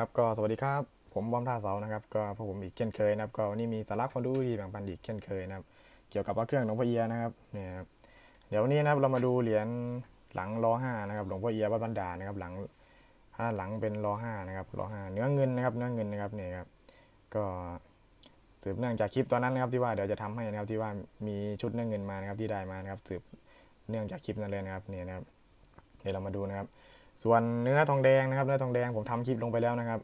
ครับก็สวัสดีครับ ผมบอมท่าเสานะครับก็พวกผมอีกเช่นเคยนะครับ ก็วันนี้มีสาระความรู้ดีแบ่งปันอีกเช่นเคยนะครับ เกี่ยวกับพระเครื่องหลวงพ่อเอียนะครับเนี่ยครับเดี๋ยววันนี้นะครับเรามาดูเหรียญหลังล้อห้านะครับหลวงพ่อเอียวัดบันดานะครับหลังถ้าหลังเป็นล้อห้านะครับล้อห้าเนื้อเงินนะครับเนื้อเงินนะครับเนี่ยครับก็สืบเนื่องจากคลิปตอนนั้นนะครับที่ว่าเดี๋ยวจะทำให้นะครับที่ว่ามีชุดเนื้อเงินมานะครับที่ได้มานะครับสืบเนื่องจากคลิปนั้นเลยนะครับเนี่ยนะครับเดี๋ยวเรามาดูนะครับ ส่วนเนื้อทองแดงนะครับ เนื้อทองแดงผมทำคลิปลงไปแล้วนะครับ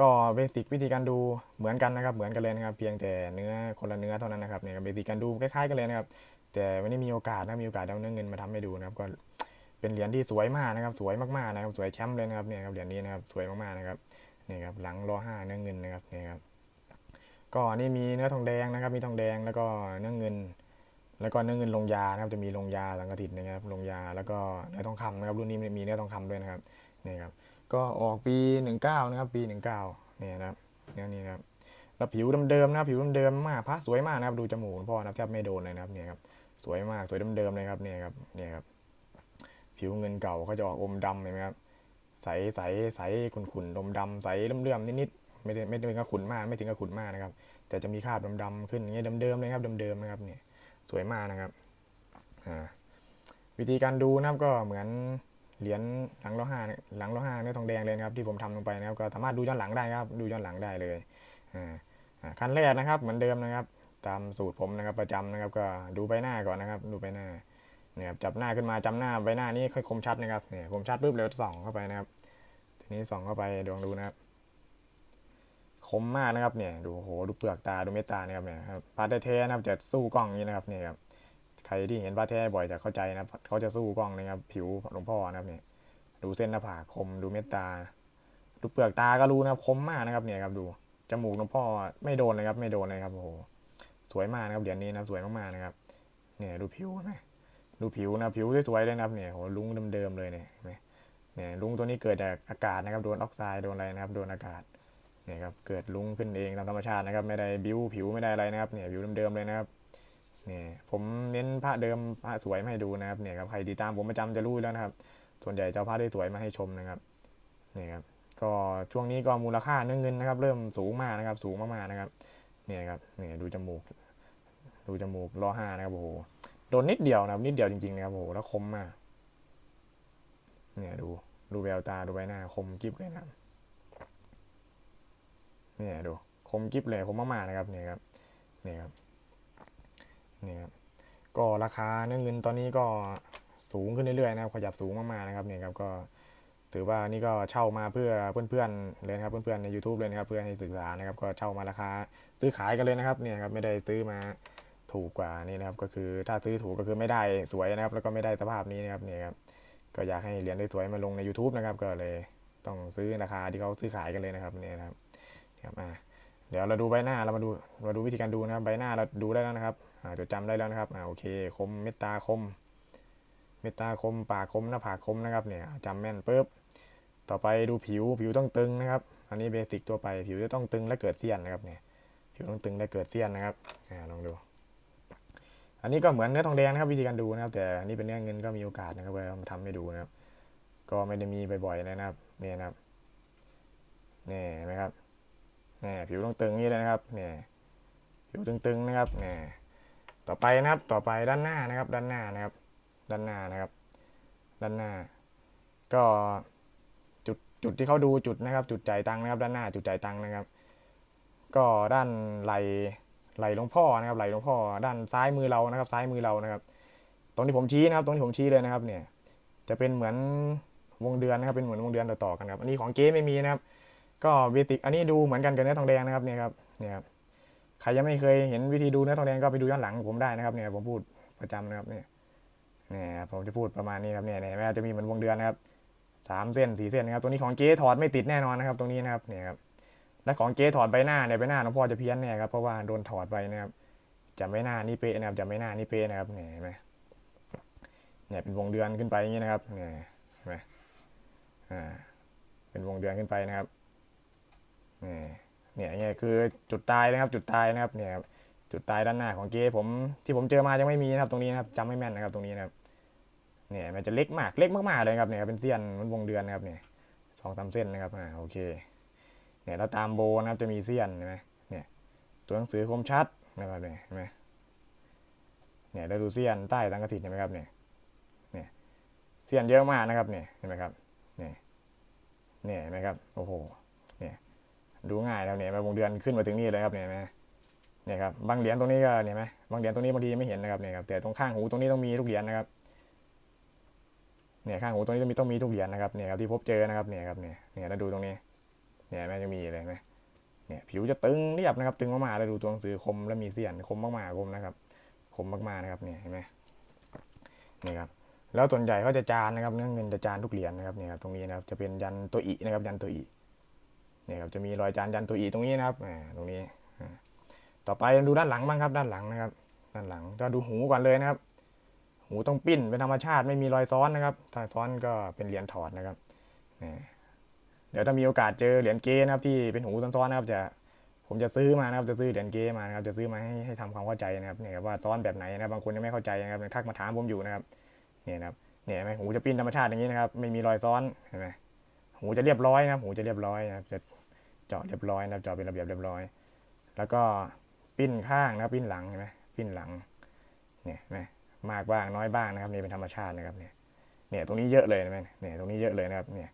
ก็เบสิกวิธีการดูเหมือนกันนะครับ เหมือนกันเลยนะครับ เพียงแต่เนื้อคนละเนื้อเท่านั้นนะครับเนี่ยเบสิกการดูคล้ายๆกันเลยนะครับ แต่วันนี้มีโอกาสนะมีโอกาสเอาเนื้อเงินมาทำให้ดูนะครับก็เป็นเหรียญที่สวยมากนะครับ สวยมากๆนะครับ สวยแชมป์เลยนะครับเนี่ยครับเหรียญนี้นะครับสวยมากๆนะครับนี่ครับหลังรอห้าเนื้อเงินนะครับนี่ครับก็นี่มีเนื้อทองแดงนะครับ มีทองแดงแล้วก็เนื้อเงิน แล้วก็เนื้อเงินลงยานะครับจะมีลงยาสังกะถิตนะครับลงยาแล้วก็เนื้อทองคำนะครับรุ่นนี้มีเนื้อทองคำด้วยนะครับนี่ครับก็ออกปี 19นะครับปี 19เนี่ยนะครับเนี่ยนี่นะครับแล้วผิวเดิมๆนะผิวเดิมๆมากพระสวยมากนะครับดูจมูกพ่อนะครับแทบไม่โดนเลยนะครับเนี่ยครับสวยมากสวยเดิมๆเลยครับเนี่ยครับเนี่ยครับผิวเงินเก่าเขาจะออกอมดำเห็นไหมครับใสใสใสขุ่นๆดมดำใสเลื่อมๆนิดๆไม่ได้ไม่ถึงกับขุ่นมากไม่ถึงกับขุ่นมากนะครับ แต่จะมีคราบดำๆขึ้นอย่างเงี้ยเดิมๆเลยครับเดิมๆนะครับเนี่ย สวยมากนะครับอ่าวิธีการดูนะครับก็เหมือนเหรียญหลังล้อห้าหลังล้อห้าเนื้อทองแดงเลยนะครับที่ผมทำลงไปนะครับก็สามารถดูย้อนหลังได้ครับดูย้อนหลังได้เลยอ่าอ่าขั้นแรกนะครับเหมือนเดิมนะครับตามสูตรผมนะครับประจำนะครับก็ดูใบหน้าก่อนนะครับ ดูใบหน้าเนี่ยจับหน้าขึ้นมาจำหน้าใบหน้านี้ค่อยคมชัดนะครับเนี่ยคมชัดปุ๊บเร็วส่องเข้าไปนะครับ ทีนี้ส่องเข้าไปดวงดูนะครับ มมากนะครับเนี่ยดูโหดูเปลือกตาดูเม็ดตานะครับเนี่ยครับพาแท้ๆนะครับจะสู้กล้องนี้นะครับเนี่ยครับใครที่เห็นพระแท้บ่อยจะเข้าใจนะเขาจะสู้กล้องนะครับผิวหลวงพ่อนะครับเนี่ยดูเส้นหน้าผากคมดูเม็ดตา ดูเปลือกตาก็รู้นะครับคมมากนะครับเนี่ยครับดูจมูกหลวงพ่อไม่โดนเลยครับไม่โดนเลยครับโอ้โหสวยมากนะครับเหรียญนี้นะสวยมากๆนะครับเนี่ยดูผิวนะดูผิวนะผิวสวยๆเลยนะครับเนี่ยโหลุงเดิมๆเลยเนี่ยเห็นไหมเนี่ยลุงตัวนี้เกิดจากอากาศนะครับโดนออกไซด์โดนอะไรนะครับโดนอากาศ เนี่ยครับเกิดลุงขึ้นเองตามธรรมชาตินะครับไม่ได้บิ้วผิวไม่ได้อะไรนะครับเนี่ยผิวเดิมๆเลยนะครับเนี่ยผมเน้นพระเดิมพระสวยมาให้ดูนะครับเนี่ยครับใครติดตามผมประจำจะรู้แล้วนะครับ ส่วนใหญ่จะเอาพระที่สวยมาให้ชมนะครับเนี่ยครับก็ช่วงนี้ก็มูลค่าเนื้อเงินนะครับ เริ่มสูงมากนะครับ สูงมากๆนะครับเนี่ยครับเนี่ยดูจมูก ดูจมูกล้อห้านะครับโอ้โหโดนนิดเดียวนะครับนิดเดียวจริงๆนะครับโอ้โหแล้วคมมากเนี่ยดูดูแววตาดูใบหน้าคมกิ๊บเลยนะครับ เนี่ยดูคมกิบเลยคมมากๆนะครับเนี่ยครับเนี่ยครับนี่ครับก็ราคาเนื้อเงินตอนนี้ก็สูงขึ้นเรื่อยๆนะครับขยับสูงมากๆนะครับเนี่ยครับก็ถือว่านี่ก็เช่ามาเพื่อเพื่อนๆเลยนะครับเพื่อนๆใน YouTube เลยนะครับเพื่อให้ศึกษานะครับก็เช่ามาราคาซื้อขายกันเลยนะครับเนี่ยครับไม่ได้ซื้อมาถูกกว่านี่นะครับก็คือถ้าซื้อถูกก็คือไม่ได้สวยนะครับ แล้วก็ไม่ได้สภาพนี้นะครับเนี่ยครับก็อยากให้เหรียญสวยๆมาลงใน YouTube นะครับก็เลยต้องซื้อราคาที่เขาซื้อขายกันเลยนะครับเนี่ยนะครับ ครับอ่าเดี๋ยวเราดูใบหน้าเรามาดูมาดูวิธีการดูนะครับ ใบหน้าเราดูได้แล้วนะครับอ่าจดจำได้แล้วนะครับอ่าโอเค คมเมตตาคม เมตตาคม ปากคมหน้าผากคมนะครับเนี่ยจำแม่นปุ๊บต่อไปดูผิวผิวต้องตึงนะครับ อันนี้เบสิกตัวไปผิวจะต้องตึงและเกิดเสี้ยนนะครับเนี่ยผิวต้องตึงและเกิดเสี้ยนนะครับอ่าลองดู อันนี้ก็เหมือนเนื้อทองแดงนะครับ วิธีการดูนะครับ แต่อันนี้เป็นเนื้อเงินก็มีโอกาสนะครับไว้มาทำให้ดูนะครับ ก็ไม่ได้มีบ่อยๆนะครับเนี่ยนะครับเนี่ยเห็นไหมครับ เนี่ยผิวต้องตึงนี่เลยนะครับเนี่ยผิวตึงๆนะครับเนี่ยต่อไปนะครับต่อไปด้านหน้านะครับ ด้านหน้านะครับ ด้านหน้านะครับ ด้านหน้า ก็จุดจุดที่เขาดูจุดนะครับ จุดจ่ายตังค์นะครับ ด้านหน้าจุดจ่ายตังค์นะครับ ก็ด้านไหลไหลหลวงพ่อนะครับไหลหลวงพ่อ ด้านซ้ายมือเรานะครับ ซ้ายมือเรานะครับ ตรงที่ผมชี้นะครับ ตรงที่ผมชี้เลยนะครับ เนี่ย จะเป็นเหมือนวงเดือนนะครับ เป็นเหมือนวงเดือนต่อๆกันครับ อันนี้ของเก๊ไม่มีนะครับ ก็เบติกอันนี้ดูเหมือนกันกับเนื้อทองแดงนะครับเนี่ยครับเนี่ยครับใครยังไม่เคยเห็นวิธีดูเนื้อทองแดงก็ไปดูย้อนหลังผมได้นะครับเนี่ยผมพูดประจำนะครับเนี่ยเนี่ยผมจะพูดประมาณนี้ครับเนี่ยเนี่ยแม้จะมีเหมือนวงเดือนนะครับสามเส้นสี่เส้นนะครับตรงนี้ของเก๊ถอดไม่ติดแน่นอนนะครับตรงนี้นะครับเนี่ยครับและของเก๊ถอดใบหน้าเนี่ยใบหน้าหลวงพ่อจะเพี้ยนเนี่ยครับเพราะว่าโดนถอดไปนะครับจะไม่หน้านี่เป๊ะนะครับจะไม่หน้านี่เป๊ะนะครับเนี่ยเห็นไหมเนี่ยเป็นวงเดือนขึ้นไปอย่างนี้นะครับเนี่ยเห็นไหมอ่าเป็นวงเดือนขึ้นไปนะครับ เนี่ยเนี่ยคือจุดตายนะครับ จุดตายนะครับ เนี่ยครับจุดตายด้านหน้าของเกผมที่ผมเจอมายังไม่มีนะครับ ตรงนี้นะครับจำไม่แม่นนะครับ ตรงนี้นะครับ เนี่ยมันจะเล็กมากเล็กมากๆเลยครับเนี่ยเป็นเสี้ยนมันวงเดือนนะครับเนี่ยสองสามเส้นนะครับอ่าโอเค เนี่ยแล้วตามโบนะครับจะมีเสี้ยนเห็นไหมเนี่ยตัวหนังสือคมชัดนะครับเนี่ยเห็นไหมเนี่ยแล้วดูเสี้ยนใต้ตังกติดเห็นไหมครับเนี่ยเนี่ยเสี้ยนเยอะมากนะครับเนี่ยเห็นไหมครับเนี่ยเนี่ยเห็นไหมครับโอ้โห ดูง่ายแล้วเนี่ยมาวงเดือนขึ้นมาถึงนี่เลยครับเนี่ยไหมเนี่ยครับบางเหรียญตรงนี้ก็เนี่ยไหมบางเหรียญตรงนี้บางทีไม่เห็นนะครับเนี่ยครับแต่ตรงข้างหูตรงนี้ต้องมีทุกเหรียญนะครับเนี่ยข้างหูตรงนี้ต้องมีต้องมีทุกเหรียญนะครับเนี่ยครับที่พบเจอนะครับเนี่ยครับเนี่ยเนี่ยแล้วดูตรงนี้เนี่ยแม่จะมีเลยไหมเนี่ยผิวจะตึงเรียบนะครับ ตึงมากๆแล้วดูตัวหนังสือคมแล้วมีเสี้ยนคมมากๆคมนะครับ คมมากๆนะครับเนี่ยเห็นไหมนี่ครับแล้วส่วนใหญ่เขาจะจานนะครับเนื้อเงินจะจานทุกเหรียญนะครับเนี่ยครับตรงนี้นะครับจะเป็นยันตัวอีนะครับยันตัวอี เนี่ยครับจะมีรอยจานยันตัวอีตรงนี้นะครับตรงนี้ ต่อไปดูด้านหลังบ้างครับด้านหลังนะครับ ด้านหลังจะดูหูก่อนเลยนะครับ หูต้องปิ้นเป็นธรรมชาติไม่มีรอยซ้อนนะครับ ถ้าซ้อนก็เป็นเหรียญถอดนะครับเดี๋ยวถ้ามีโอกาสเจอเหรียญเกนะครับที่เป็นหูซ้อนๆนะครับจะผมจะซื้อมานะครับจะซื้อเหรียญเกมานะครับจะซื้อมาให้ให้ทำความเข้าใจนะครับเนี่ยว่าซ้อนแบบไหนนะบางคนยังไม่เข้าใจนะครับทักมาถามผมอยู่นะครับเนี่ยนะครับเนี่ยเห็นไหมหูจะปิ้นธรรมชาติอย่างนี้นะครับ ไม่มีรอยซ้อนเห็นไหม หูจะเรียบร้อยนะครับ หูจะเรียบร้อยนะครับ จะเจาะเรียบร้อยนะครับ เจาะเป็นระเบียบเรียบร้อย แล้วก็ปิ้นข้างนะปิ้นหลังเห็นไหมปิ้นหลัง เนี่ยนไหมมากบ้างน้อยบ้างนะครับนี่เป็นธรรมชาตินะครับเนี่ย เนี่ยตรงนี้เยอะเลยนะแม่เนี่ยตรงนี้เยอะเลยนะครับ เนี่ย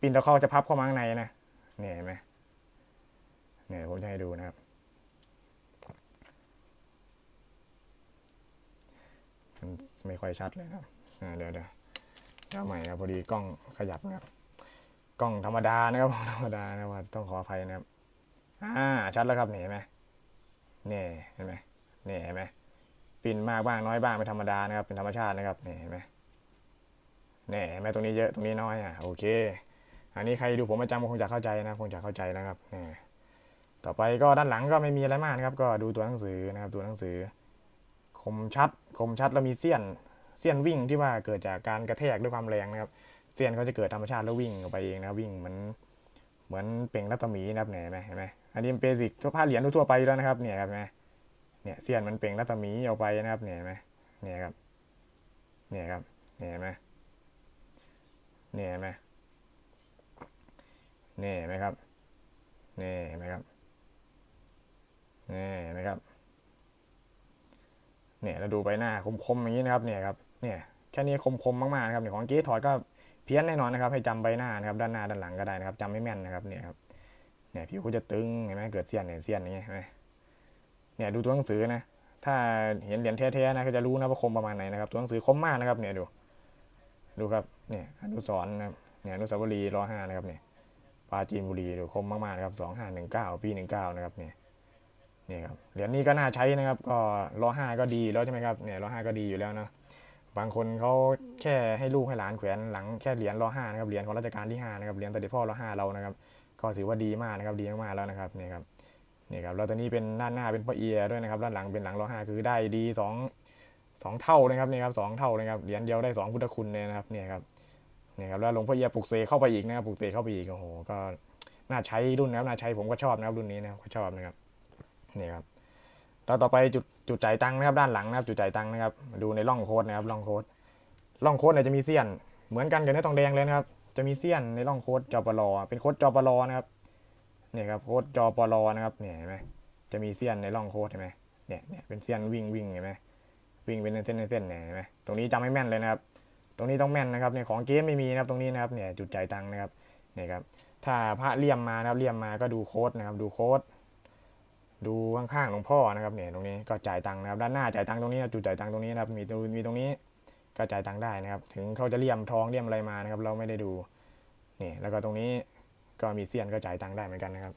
ปิ้นตะเข้าจะพับเข้ามาข้างในนะ เนี่ยเห็นไหมเนี่ยผมจะให้ดูนะครับมันไม่ค่อยชัดเลยครับเดี๋ยวเดี๋ยวเดี๋ยวใหม่นะพอดีกล้องขยับนะครับ กล้องธรรมดานะครับธรรมดานะครับต้องขออภัยนะครับอ่าชัดแล้วครับเนี่ยเห็นไหมเนี่ยเห็นไหมเนี่ยเห็นไหมปิ่นมากบ้างน้อยบ้างเป็นธรรมดานะครับเป็นธรรมชาตินะครับเนี่เห็นไหมนี่เห็นไหมตรงนี้เยอะตรงนี้น้อยอะโอเค อันนี้ใครดูผมประจำคงจะเข้าใจนะคงจะเข้าใจนะครับเนี่ยต่อไปก็ด้านหลังก็ไม่มีอะไรมากนะครับ ก็ดูตัวหนังสือนะครับตัวหนังสือ คมชัดคมชัดแล้วมีเสี้ยนเสี้ยนวิ่งที่ว่าเกิดจากการกระแทกด้วยความแรงนะครับ เสี้ยนเขาจะเกิดธรรมชาติแล้ววิ่งออกไปเองนะวิ่งเหมือนเหมือนเปล่งรัตมีนะครับเนี่ยเห็นไหมเห็นไหมอันนี้เป็นเบสิกทั่วผ้าเหรียญทั่วไปแล้วนะครับเนี่ยครับเห็นไหมเนี่ยเสี้ยนมันเปล่งรัตมีออกไปนะครับเนี่ยเห็นไหมเนี่ยครับเนี่ยครับเนี่ยเห็นไหมเนี่ยเห็นไหมเนี่ยเห็นไหมครับเนี่ยเห็นไหมครับเนี่ยเห็นไหมครับเนี่ยเราดูใบหน้าคมๆอย่างนี้นะครับเนี่ยครับเนี่ยแค่นี้คมๆมากๆนะครับเนี่ยของเก๊ถอดก็ เพี้ยนแน่นอนนะครับ ให้จำใบหน้านะครับด้านหน้าด้านหลังก็ได้นะครับจำไม่แม่นนะครับเนี่ยครับเนี่ยผิวก็จะตึงเห็นไหมเกิดเสี้ยนเนี่ยเสี้ยนอย่างเงี้ยเห็นไหมเนี่ยดูตัวหนังสือนะ ถ้าเห็นเหรียญแท้ๆนะก็จะรู้นะว่าคมประมาณไหนนะครับ ตัวหนังสือคมมากนะครับ เนี่ยดู ดูครับเนี่ยอนุสรณ์นะครับเนี่ยอนุสาวรีย์รอห้านะครับเนี่ยปาจีนบุรีดูคมมากๆนะครับสองห้าหนึ่งเก้าปีหนึ่งเก้านะครับเนี่ยเนี่ยครับเหรียญนี้ก็น่าใช้นะครับ ก็รอห้าก็ดีแล้วใช่ไหมครับเนี่ยรอห้าก็ดีอยู่แล้วนะ บางคนเขาแค่ให้ลูกให้หลานแขวนหลังแค่เหรียญรอห้านะครับเหรียญของรัชกาลที่ห้านะครับเหรียญสมเด็จพ่อรอห้าเรานะครับก็ถือว่าดีมากนะครับดีมากๆแล้วนะครับนี่ครับนี่ครับแล้วตัวนี้เป็นด้านหน้าเป็นพระเอียด้วยนะครับด้านหลังเป็นหลังร้อห้าคือได้ดีสองสองเท่านะครับนี่ครับสองเท่าเลยครับเหรียญเดียวได้สองพุทธคุณเลยนะครับนี่ครับนี่ครับแล้วหลวงพ่อเอียปลุกเสกเข้าไปอีกนะครับปลุกเสกเข้าไปอีกโอ้โหก็น่าใช้รุ่นนะครับน่าใช้ผมก็ชอบนะครับรุ่นนี้นะครับก็ชอบนะครับนี่ครับ แล้วต่อไปจุดจุดจ่ายตังค์นะครับด้านหลังนะครับจุดจ่ายตังค์นะครับมาดูในร่องโค้ดนะครับร่องโค้ดร่องโค้ดเนี่ยจะมีเสี้ยน เหมือนกันกับเนื้อทองแดงเลยนะครับ จะมีเสี้ยนในร่องโค้ดจอปรเป็นโค้ดจอปรนะครับเนี่ยครับโค้ดจอปลนะครับเนี่ยเห็นไหมจะมีเสี้ยนในร่องโค้ดเห็นไหมเนี่ยเนี่ยเป็นเสี้ยนวิ่งวิ่งเห็นไหมวิ่งเป็นเส้นเส้นเนี่ยเห็นไหมตรงนี้จำให้แม่นเลยนะครับ ตรงนี้ต้องแม่นนะครับเนี่ยของเกมไม่มีนะครับตรงนี้นะครับเนี่ยจุดจ่ายตังค์นะครับเนี่ยครับถ้าพระเลี่ยมมานะครับเลี่ยมมาก็ดูโค้ดนะครับดูโค้ด ดูข้างๆหลวงพ่อนะครับเนี่ยตรงนี้ก็จ่ายตังค์นะครับด้านหน้าจ่ายตังค์ตรงนี้จุดจ่ายตังค์ตรงนี้นะครับมีตรงมีตรงนี้ก็จ่ายตังค์ได้นะครับ ถึงเขาจะเลี่ยมทองเลี่ยมอะไรมานะครับ เราไม่ได้ดูนี่แล้วก็ตรงนี้ก็มีเซียนก็จ่ายตังค์ได้เหมือนกันนะครับ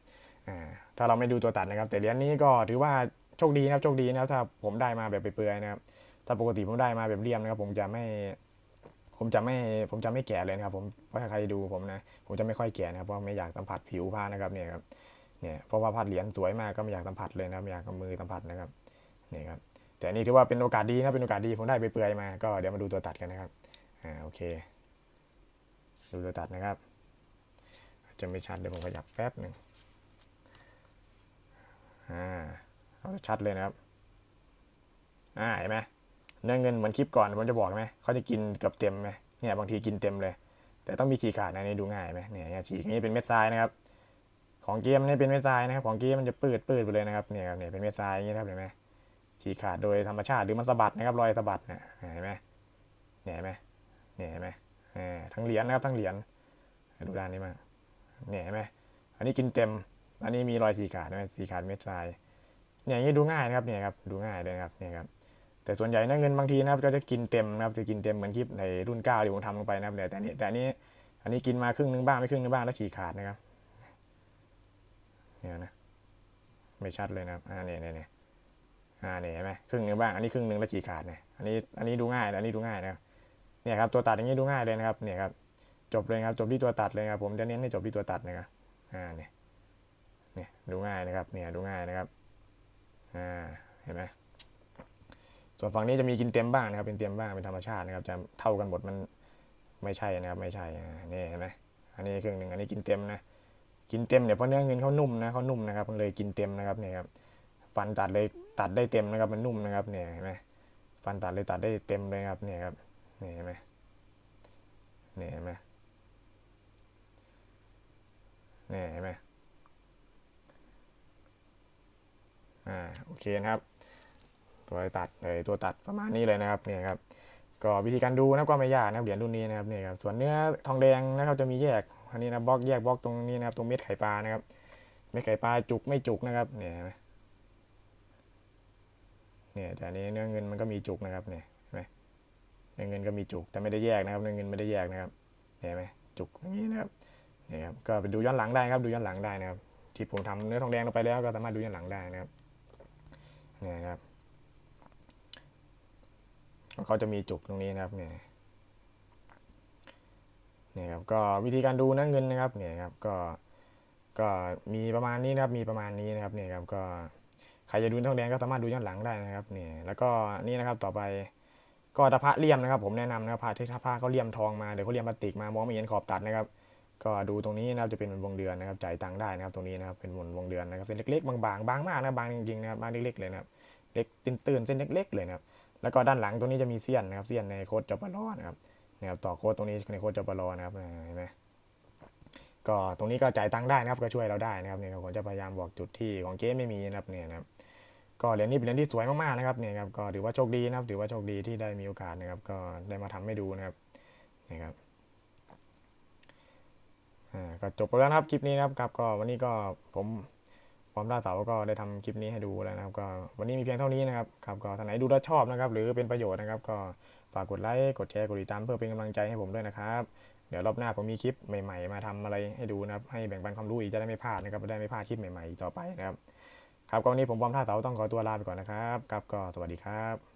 อ่าถ้าเราไม่ดูตัวตัดนะครับ แต่เหรียญนี้ก็ถือว่าโชคดีนะครับโชคดีนะครับถ้าผมได้มาแบบเปื่อยๆนะครับ ถ้าปกติผมได้มาแบบเรียมนะครับ ผมจะไม่ ผมจะไม่ผมจะไม่แกะเลยนะครับ ผมถ้าใครดูผมนะผมจะไม่ค่อยแกะนะครับเพราะไม่อยากสัมผัสผิวผ้านะครับเนี่ยครับ เนี่ยเพราะว่าผ้าเหรียญสวยมากก็ไม่อยากสัมผัสเลยนะครับไม่อยากเอามือสัมผัสนะครับนี่ครับแต่อันนี่ถือว่าเป็นโอกาสดีนะเป็นโอกาสดีผมได้ไปเปื่อยมาก็เดี๋ยวมาดูตัวตัดกันนะครับอ่าโอเค ดูตัวตัดนะครับ จะไม่ชัดเดี๋ยวผมขยับแป๊บหนึ่งอ่าเอาชัดเลยนะครับอ่าเห็นไหมเนื้อเงินเหมือนคลิปก่อนผมจะบอกไหมเขาจะกินเกือบเต็มไหมเนี่ยบางทีกินเต็มเลย แต่ต้องมีขีดขาดนะนี่ดูง่ายไหมเนี่ยฉีกอย่างนี้เป็นเม็ดทรายนะครับ ของเกมนี่เป็นเม็ดทรายนะครับของเกมมันจะปืดปืดไปเลยนะครับเนี่ยครับเนี่ยเป็นเม็ดทรายอย่างนี้ครับเห็นไหมฉีกขาดโดยธรรมชาติหรือมันสะบัดนะครับรอยสะบัดเนี่ยเห็นไหมเนี่ยเห็นไหมเนี่ยเห็นไหมอ่าทั้งเหรียญนะครับทั้งเหรียญดูด้านนี้มาเนี่ยเห็นไหมอันนี้กินเต็ม อันนี้มีรอยฉีกขาดนะฉีกขาดเม็ดทรายเนี่ยอย่างนี้ดูง่ายนะครับเนี่ยครับดูง่ายเลยครับเนี่ยครับแต่ส่วนใหญ่นะเงินบางทีนะครับก็จะกินเต็มนะครับจะกินเต็มเหมือนคลิปในรุ่นเก้าที่ผมทำลงไปนะครับแต่อันนี้แต่อันนี้อันนี้กินมาครึ่งนึงบ้างไม่ครึ่งนึงบ้างแล้วฉีกขาดนะครับ เนี่ยนะไม่ชัดเลยนะครับอ่าเนี่ยเนี่ยเนี่ยอ่าเนี่ยเห็นไหมครึ่งนึงบ้างอันนี้ครึ่งนึงแล้วฉีกขาดเนี่ยอันนี้อันนี้ดูง่ายนะอันนี้ดูง่ายนะครับเนี่ยครับตัวตัดอย่างนี้ดูง่ายเลยนะครับเนี่ยครับจบเลยครับจบที่ตัวตัดเลยครับผมจะเน้นให้จบที่ตัวตัดนะครับอ่าเนี่ยเนี่ยดูง่ายนะครับเนี่ยดูง่ายนะครับอ่าเห็นไหมส่วนฝั่งนี้จะมีกินเต็มบ้างนะครับ เป็นเต็มบ้างเป็นธรรมชาตินะครับ จะเท่ากันหมดมันไม่ใช่นะครับ ไม่ใช่อ่านี่เห็นไหมอันนี้ครึ่งหนึ่งอันนี้กินเต็มนะ กินเต็มเนี่ยเพราะเนื้อเงินเขานุ่มนะเขานุ่มนะครับมันเลยกินเต็มนะครับเนี่ยครับฟันตัดเลยตัดได้เต็มนะครับมันนุ่มนะครับเนี่ยเห็นไหมฟันตัดเลยตัดได้เต็มเลยครับเนี่ยครับเนี่ยเห็นไหมนี่เห็นไหมนี่ยเห็นไหมอ่าโอเคนะครับ ตัวตัดเลยตัวตัดประมาณนี้เลยนะครับเนี่ยครับก็วิธีการดูนะก็ไม่ยากนะครับเหรียญรุ่นนี้นะครับเนี่ยครับส่วนเนื้อทองแดงนะครับจะมีแยก อันนี้นะบล็อกแยกบล็อกตรงนี้นะครับตรงเม็ดไข่ปลานะครับ เม็ดไข่ปลาจุกไม่จุกนะครับเนี่ยเห็นไหมเนี่ยแต่อันนี้เนื้อเงินมันก็มีจุกนะครับเนี่ยเห็นไหมเนื้อเงินก็มีจุกแต่ไม่ได้แยกนะครับเนื้อเงินไม่ได้แยกนะครับเนี่ยเห็นไหมจุกอย่างนี้นะครับเนี่ยครับก็ไปดูย้อนหลังได้ครับดูย้อนหลังได้นะครับ ที่ผมทำเนื้อทองแดงลงไปแล้วก็สามารถดูย้อนหลังได้นะครับเนี่ยครับเขาจะมีจุกตรงนี้นะครับเนี่ย เนี่ยครับก็วิธีการดูนะเงินนะครับเนี่ยครับก็ก็มีประมาณนี้นะครับมีประมาณนี้นะครับเนี่ยครับก็ใครจะดูทองแดงก็สามารถดูย้อนหลังได้นะครับเนี่ยแล้วก็นี่นะครับต่อไปก็ถ้าพระเลี่ยมนะครับ ผมแนะนำนะครับพระที่ถ้าพระเขาเลี่ยมทองมาเดี๋ยวเขาเลี่ยมพลาสติกมามองไม่เห็นขอบตัดนะครับก็ดูตรงนี้นะครับจะเป็นวงเดือนนะครับจ่ายตังค์ได้นะครับตรงนี้นะครับเป็นวงวงเดือนนะครับเส้นเล็กๆบางๆบางมากนะบางจริงๆนะครับบางเล็กๆเลยนะครับเล็กตื้นๆเส้นเล็กๆเลยนะครับแล้วก็ด้านหลังตรงนี้จะมีเสี้ยนนะครับเสี้ยนในโคดจปลอนะครับ นะครับต่อโค้ดตรงนี้ในโค้ดจปลอนะครับเห็นไหมก็ตรงนี้ก็จ่ายตังค์ได้นะครับก็ช่วยเราได้นะครับเนี่ยผมจะพยายามบอกจุดที่ของเก๊ไม่มีนะครับเนี่ยนะครับก็เหรียญนี้เป็นเหรียญที่สวยมากๆนะครับเนี่ยครับก็ถือว่าโชคดีนะครับ ถือว่าโชคดีที่ได้มีโอกาสนะครับ ก็ได้มาทำให้ดูนะครับนี่ครับอ่าก็จบไปแล้วนะครับคลิปนี้นะครับครับก็วันนี้ก็ผม พร้อมล่าเสาก็ได้ทำคลิปนี้ให้ดูแล้วนะครับ ก็วันนี้มีเพียงเท่านี้นะครับครับก็ท่านไหนดูแล้วชอบนะครับ หรือเป็นประโยชน์นะครับ ก็ฝากกดไลค์กดแชร์กดติดตามเพื่อเป็นกำลังใจให้ผมด้วยนะครับ เดี๋ยวรอบหน้าผมมีคลิปใหม่ๆ มาทำอะไรให้ดูนะครับ ให้แบ่งปันความรู้อีกจะได้ไม่พลาดนะครับจะได้ไม่พลาดคลิปใหม่ๆต่อไปนะครับ ครับก็วันนี้ผมบอมท่าเสาต้องขอตัวลาไปก่อนนะครับครับก็สวัสดีครับ